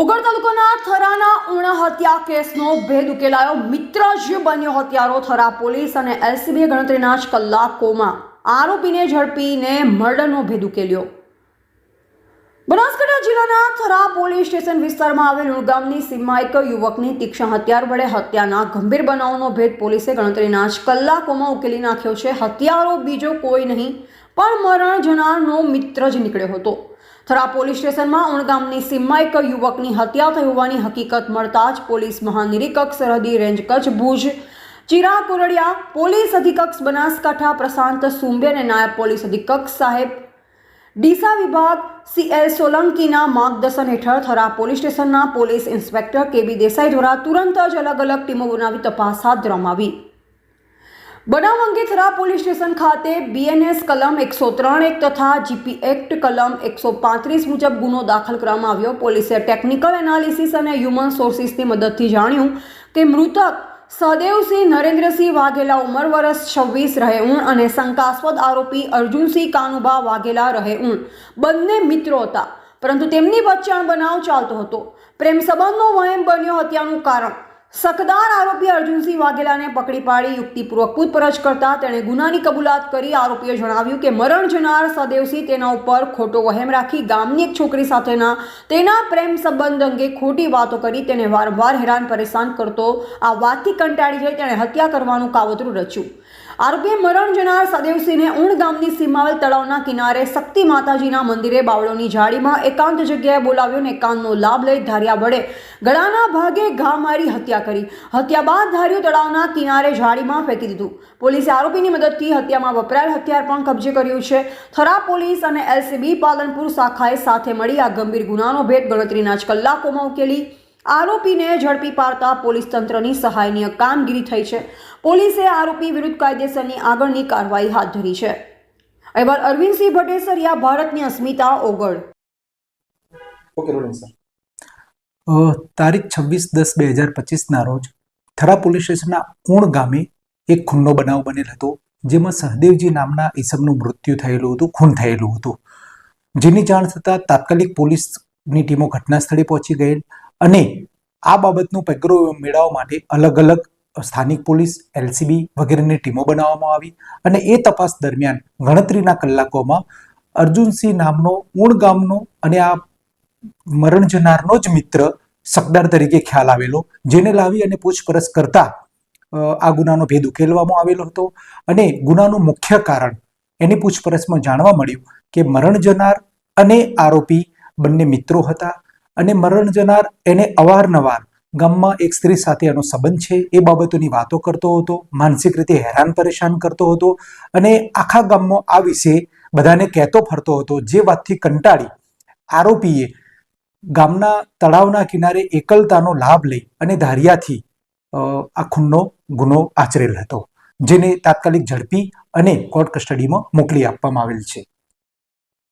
ઓગળ તાલુકાના થરાના ઉણા હત્યા કેસનો ભેદ ઉકેલાયો. મિત્ર જ બન્યો હત્યારો થરા પોલીસ અને એલસીબીએ ગણતરીના જ કલાકોમાં. આરોપીને ઝડપીને મર્ડરનો ભેદ ઉકેલ્યો. બનાસકાંઠા જિલ્લાના થરા પોલીસ સ્ટેશન વિસ્તારમાં આવેલ ઉણગામની સીમમાં એક યુવકની તીક્ષ્ણ હથિયાર વડે હત્યાના ગંભીર બનાવનો ભેદ પોલીસે ગણતરીના જ કલાકોમાં ઉકેલી નાખ્યો છે. હત્યારો બીજો કોઈ નહીં, પણ મરણ જનારનો મિત્ર જ નીકળ્યો હતો. થરા પોલીસ સ્ટેશનમાં ઉણગામની સીમમાં એક યુવકની હત્યા થઈ હોવાની હકીકત મળતા જ પોલીસ મહાનિરીક્ષક સરહદી રેન્જ કચ્છ ભુજ, ચિરા કોરડિયા પોલીસ અધિકક્ષ બનાસકાંઠા પ્રશાંત સુંબે અને નાયબ પોલીસ અધિકક્ષ સાહેબ ડીસા વિભાગ સીએલ સોલંકીના માર્ગદર્શન હેઠળ થરા પોલીસ સ્ટેશનના પોલીસ ઇન્સ્પેક્ટર કેબી દેસાઈ દ્વારા તુરંત જ અલગ અલગ ટીમો બનાવી તપાસ હાથ ધરવામાં આવી. બનાવ અંગે થરા પોલીસ સ્ટેશન ખાતે બીએનએસ કલમ એકસો ત્રણ એક તથા જીપી એક્ટ કલમ એકસો પાંત્રીસ મુજબ ગુનો દાખલ કરવામાં આવ્યો. પોલીસે ટેકનિકલ એનાલિસિસ અને હ્યુમન સોર્સિસની મદદથી જાણ્યું કે મૃતક સદેવસિંહ નરેન્દ્રસિંહ વાઘેલા ઉંમર વર્ષ છવ્વીસ રહે ઉણ અને શંકાસ્પદ આરોપી અર્જુનસિંહ કાનુબા વાઘેલા રહે ઉણ. બંને મિત્રો હતા, પરંતુ તેમની વચ્ચે અણબનાવ ચાલતો હતો. પ્રેમ સંબંધનો વહેમ બન્યો હત્યાનું કારણ. શકદાર આરોપી અર્જુનસિંહ વાઘેલાને પકડી પાડી યુક્તિપૂર્વક પૂછપરછ કરતા તેણે ગુનાની કબૂલાત કરી આરોપીએ જણાવ્યું કે મરણ જનાર સદેવસિંહ તેના ઉપર ખોટો વહેમ રાખી ગામની એક છોકરી સાથેના તેના પ્રેમ સંબંધ અંગે ખોટી વાતો કરી તેને વારંવાર હેરાન પરેશાન કરતો આ વાતથી કંટાળી જઈ તેણે હત્યા કરવાનું કાવતરું રચ્યું. આરોપીએ મરણ જનાર સદેવસિંહને ઉણ ગામની સીમાવેલ તળાવના કિનારે શક્તિ માતાજીના મંદિરે બાવળોની જાળીમાં એકાંત જગ્યાએ બોલાવ્યો અને એકાંતનો લાભ લઈ ધાર્યા વડે ગળાના ભાગે ઘા મારી હત્યા કરી. હત્યા બાદ ધાર્યું તળાવના કિનારે જાળીમાં ફેંકી દીધું. પોલીસે આરોપીની મદદથી હત્યામાં વપરાયેલ હથિયાર પણ કબજે કર્યું છે. થરા પોલીસ અને એલસીબી પાલનપુર શાખાએ સાથે મળી આ ગંભીર ગુનાનો ભેદ ગણતરીના જ કલાકોમાં ઉકેલી. આરોપીને ઝડપી પાડતા પોલીસ તંત્રની સહાયનીય કામગીરી થઈ છે. પોલીસે આરોપી વિરુદ્ધ કાયદેસરની આગળની કાર્યવાહી હાથ ધરી છે. અહેવાલ અરવિંદસિંહ ભટેસરિયા ભારતની અસ્મિતા ઓગળ. Okay sir. તારીખ છવ્વીસ દસ બે હજાર પચીસના રોજ થરા પોલીસ સ્ટેશનના ઉણ ગામે એક ખૂનનો બનાવ બનેલ હતો જેમાં સહદેવજી નામના ઈસમનું મૃત્યુ થયેલું હતું ખૂન થયેલું હતું. જેની જાણ થતાં તાત્કાલિક પોલીસની ટીમો ઘટના સ્થળે પહોંચી ગયેલ. અને આ બાબતનું પેગરો મેળવવા માટે અલગ અલગ સ્થાનિક પોલીસ, એલસીબી વગેરેની ટીમો બનાવવામાં આવી અને એ તપાસ દરમિયાન ગણતરીના કલાકોમાં અર્જુનસિંહ નામનો ઉણ ગામનો અને આ મરણ જનારનો જ મિત્ર સકદાર તરીકે ખ્યાલ આવેલો, જેને લાવી અને પૂછપરછ કરતા આ ગુનાનો ભેદ ઉકેલવામાં આવેલો હતો અને ગુનાનું મુખ્ય કારણ એની પૂછપરછમાં જાણવા મળ્યું કે મરણ જનાર અને આરોપી બંને મિત્રો હતા. અને મરણ જનાર એને અવારનવાર ગામમાં એક સ્ત્રી સાથે એનો સંબંધ છે. એ બાબતોની વાતો કરતો હતો, માનસિક રીતે હેરાન પરેશાન કરતો હતો અને આખા ગામમાં આ વિશે બધાને કહેતો ફરતો હતો. જે વાતથી કંટાળી આરોપીએ ગામના તળાવના કિનારે એકલતાનો લાભ લઈ અને ધારિયાથી આ ખૂનનો ગુનો આચરેલ હતો, જેને તાત્કાલિક ઝડપી અને કોર્ટ કસ્ટડીમાં મોકલી આપવામાં આવેલ છે.